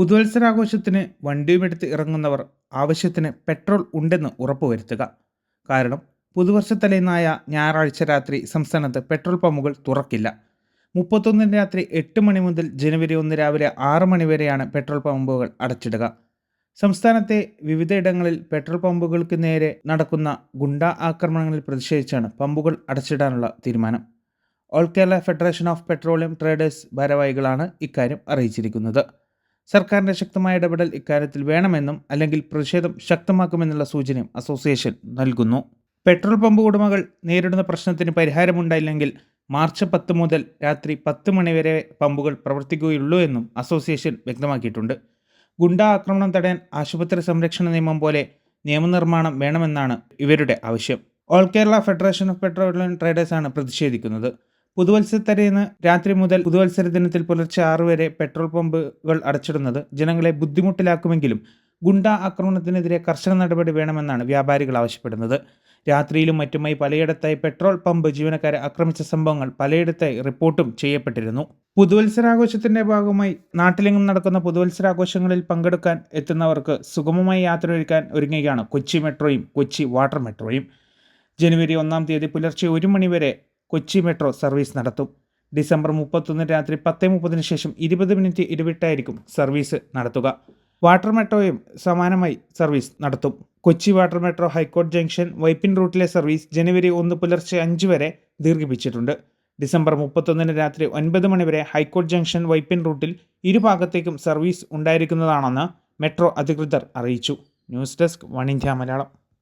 പുതുവത്സരാഘോഷത്തിന് വണ്ടിയുമെടുത്ത് ഇറങ്ങുന്നവർ ആവശ്യത്തിന് പെട്രോൾ ഉണ്ടെന്ന് ഉറപ്പുവരുത്തുക. കാരണം പുതുവർഷ തലേന്നായ ഞായറാഴ്ച രാത്രി സംസ്ഥാനത്ത് പെട്രോൾ പമ്പുകൾ തുറക്കില്ല. മുപ്പത്തൊന്നിന് രാത്രി എട്ട് മണി മുതൽ ജനുവരി ഒന്ന് രാവിലെ ആറ് മണി വരെയാണ് പെട്രോൾ പമ്പുകൾ അടച്ചിടുക. സംസ്ഥാനത്തെ വിവിധയിടങ്ങളിൽ പെട്രോൾ പമ്പുകൾക്ക് നേരെ നടക്കുന്ന ഗുണ്ടാ ആക്രമണങ്ങളിൽ പ്രതിഷേധിച്ചാണ് പമ്പുകൾ അടച്ചിടാനുള്ള തീരുമാനം. All Kerala federation of petroleum traders ഭാരവാഹികളാണ് ഇക്കാര്യം അറിയിച്ചിരിക്കുന്നത്. സർക്കാരിന്റെ ശക്തമായ ഇടപെടൽ ഇക്കാര്യത്തിൽ വേണമെന്നും അല്ലെങ്കിൽ പ്രതിഷേധം ശക്തമാക്കുമെന്നുള്ള സൂചനയും അസോസിയേഷൻ നൽകുന്നു. പെട്രോൾ പമ്പ് ഉടമകൾ നേരിടുന്ന പ്രശ്നത്തിന് പരിഹാരമുണ്ടായില്ലെങ്കിൽ മാർച്ച് പത്ത് മുതൽ രാത്രി പത്ത് മണിവരെ പമ്പുകൾ പ്രവർത്തിക്കുകയുള്ളൂ എന്നും അസോസിയേഷൻ വ്യക്തമാക്കിയിട്ടുണ്ട്. ഗുണ്ട ആക്രമണം തടയാൻ ആശുപത്രി സംരക്ഷണ നിയമം പോലെ നിയമനിർമ്മാണം വേണമെന്നാണ് ഇവരുടെ ആവശ്യം. All Kerala federation of petroleum ട്രേഡേഴ്സാണ് പ്രതിഷേധിക്കുന്നത്. പുതുവത്സരത്തലേന്ന് രാത്രി മുതൽ പുതുവത്സര ദിനത്തിൽ പുലർച്ചെ ആറ് വരെ പെട്രോൾ പമ്പുകൾ അടച്ചിടുന്നത് ജനങ്ങളെ ബുദ്ധിമുട്ടിലാക്കുമെങ്കിലും ഗുണ്ട ആക്രമണത്തിനെതിരെ കർശന നടപടി വേണമെന്നാണ് വ്യാപാരികൾ ആവശ്യപ്പെടുന്നത്. രാത്രിയിലും മറ്റുമായി പലയിടത്തായി പെട്രോൾ പമ്പ് ജീവനക്കാരെ ആക്രമിച്ച സംഭവങ്ങൾ പലയിടത്തായി റിപ്പോർട്ടും ചെയ്യപ്പെട്ടിരുന്നു. പുതുവത്സരാഘോഷത്തിന്റെ ഭാഗമായി നാട്ടിലെങ്ങും നടക്കുന്ന പുതുവത്സരാഘോഷങ്ങളിൽ പങ്കെടുക്കാൻ എത്തുന്നവർക്ക് സുഗമമായി യാത്രയൊരുക്കാൻ ഒരുങ്ങുകയാണ് കൊച്ചി മെട്രോയും കൊച്ചി വാട്ടർ മെട്രോയും. ജനുവരി ഒന്നാം തീയതി പുലർച്ചെ ഒരു മണിവരെ കൊച്ചി മെട്രോ സർവീസ് നടത്തും. ഡിസംബർ മുപ്പത്തൊന്ന് രാത്രി പത്ത് മുപ്പതിന് ശേഷം ഇരുപത് മിനിറ്റ് ഇടവിട്ടായിരിക്കും സർവീസ് നടത്തുക. വാട്ടർ മെട്രോയും സമാനമായി സർവീസ് നടത്തും. Kochi water metro high court junction Vypin റൂട്ടിലെ service ജനുവരി ഒന്ന് പുലർച്ചെ അഞ്ച് വരെ ദീർഘിപ്പിച്ചിട്ടുണ്ട്. ഡിസംബർ മുപ്പത്തൊന്നിന് രാത്രി ഒൻപത് മണിവരെ ഹൈക്കോർട്ട് ജംഗ്ഷൻ വൈപ്പിൻ റൂട്ടിൽ ഇരുഭാഗത്തേക്കും സർവീസ് ഉണ്ടായിരിക്കുന്നതാണെന്ന് മെട്രോ അധികൃതർ അറിയിച്ചു. News desk one India Malayalam.